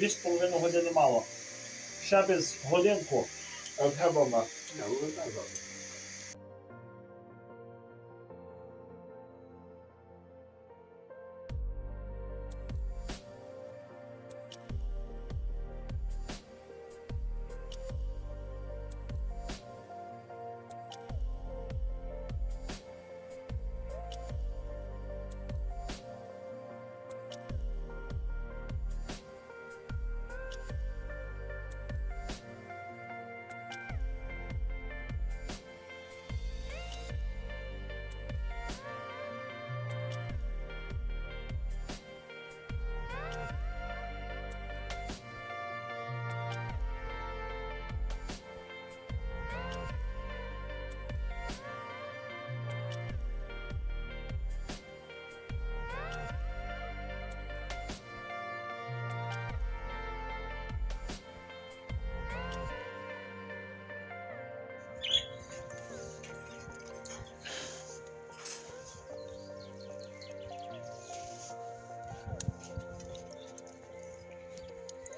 2,5 години мало. Ще без годинку гебовна.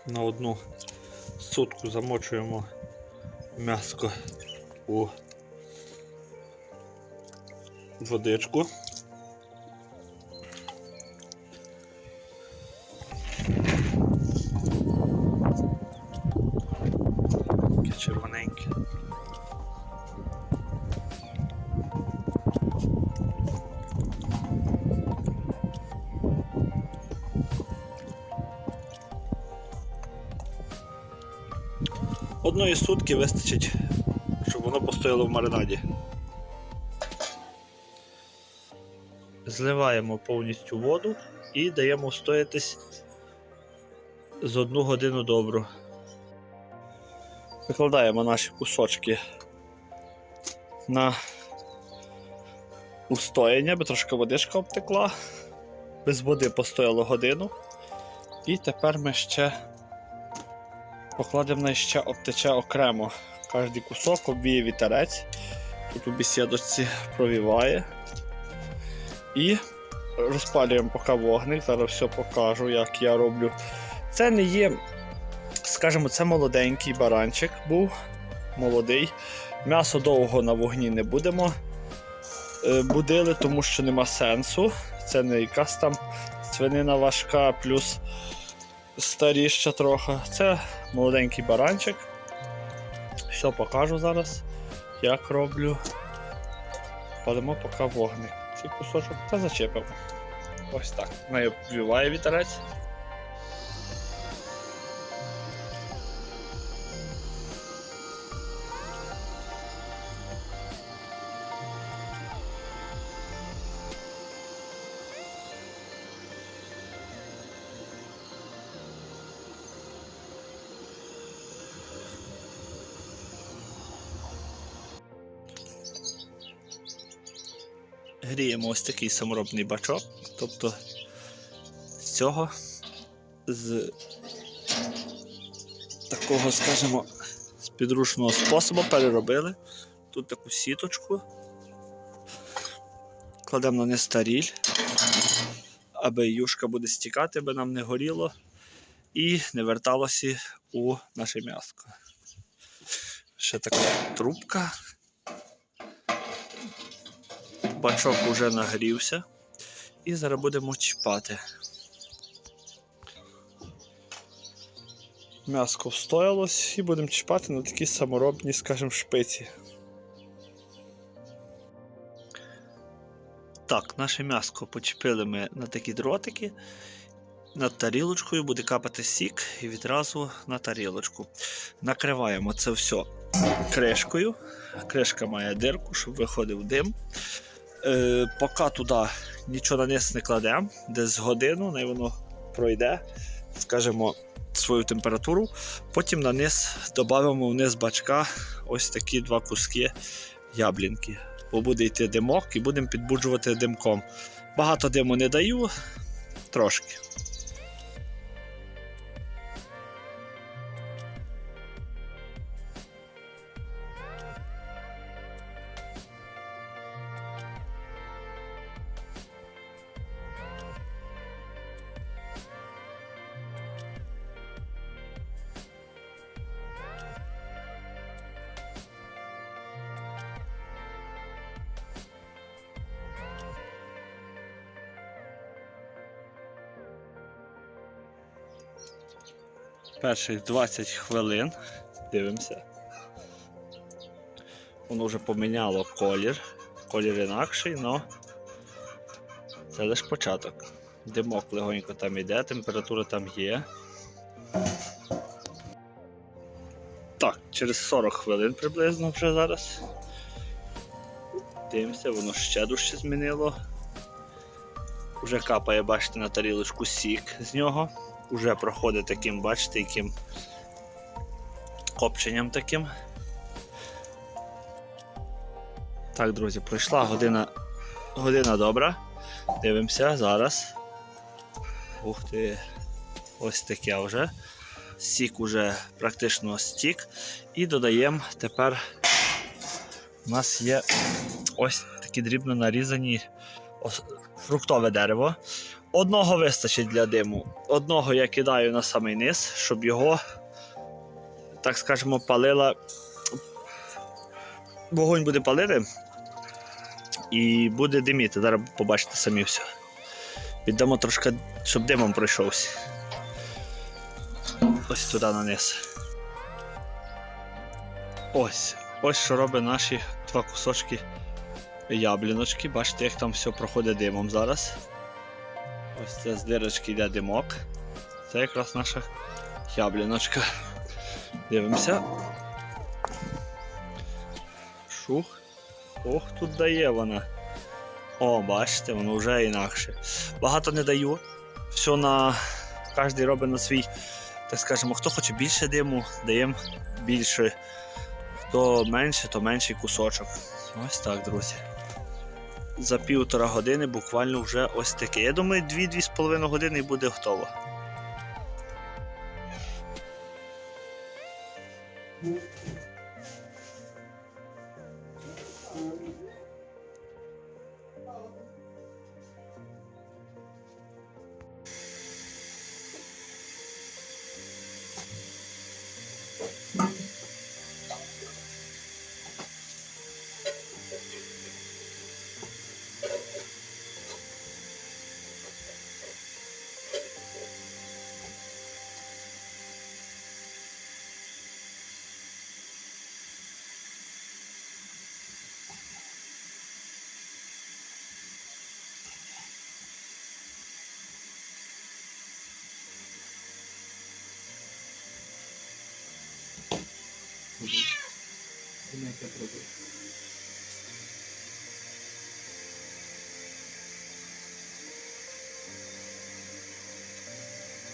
На одну сутку замочуємо м'яско у водичку. Одної сутки вистачить, щоб воно постояло в маринаді. Зливаємо повністю воду і даємо встоятись з одну годину добру. Викладаємо наші кусочки на устояння, бо трошки водичка обтекла. Без води постояло годину. І тепер ми ще покладемо ще обтече окремо. Кожний кусок обвіє вітерець. Тут у бесідочці провіває. І розпалюємо поки вогник. Зараз все покажу, як я роблю. Це не є, скажімо, це молоденький баранчик був, молодий. М'ясо довго на вогні не будемо е, будили, тому що нема сенсу. Це не якась там свинина важка, плюс старіща трохи. Це молоденький баранчик. Все покажу зараз, як роблю. Палимо поки вогник. Цей кусочок та зачепимо. Ось так. Нею вбиває вітерець. Гріємо ось такий саморобний бачок. Тобто з цього, з такого, скажімо, з підручного способу переробили. Тут таку сіточку. Кладемо на низ старіль, аби юшка буде стікати, аби нам не горіло і не верталося у наше м'яско. Ще така трубка. Бачок уже нагрівся. І зараз будемо чіпати. М'яско встоялось і будемо чіпати на такі саморобні, скажімо, шпиці. Так, наше м'яско почепили ми на такі дротики. Над тарілочкою буде капати сік і відразу на тарілочку. Накриваємо це все кришкою. Кришка має дирку, щоб виходив дим. Е, поки туди нічого на низ не кладемо, десь годину, не воно пройде, скажімо, свою температуру. Потім на низ додамо вниз бачка ось такі два куски яблінки. Бо буде йти димок і будемо підбуджувати димком. Багато диму не даю, трошки. Перших 20 хвилин. Дивимося. Воно вже поміняло колір. Колір інакший, але це лише початок. Димок легонько там йде, температура там є. Так, через 40 хвилин приблизно вже зараз. Дивимося, воно ще дужче змінило. Уже капає, бачите, на тарілочку сік з нього. Уже проходить таким, бачите, яким копченням таким. Так, друзі, пройшла година, година добра. Дивимося зараз. Ух ти. Ось таке вже. Сік уже практично стік. І додаємо тепер у нас є ось такі дрібно нарізані фруктове дерево. Одного вистачить для диму. Одного я кидаю на самий низ, щоб його, так скажемо, палила. Вогонь буде палити і буде диміти. Зараз побачите самі все. Піддамо трошки, щоб димом пройшовся. Ось туди на низ. Ось. Ось що робить наші два кусочки ябліночки. Бачите, як там все проходить димом зараз. Ось це з дирочки йде димок. Це якраз наша ябліночка. Дивимося. Шух. Ох, тут дає вона. О, бачите, воно вже інакше. Багато не даю. Все на. Кожен робить на свій, так скажемо, хто хоче більше диму, даємо більше. Хто менше, то менший кусочок. Ось так, друзі. За півтора години буквально вже ось таке. Я думаю, 2-2,5 години і буде готово.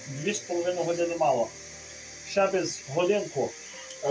Дві з половиною години мало. Ще без годинку. А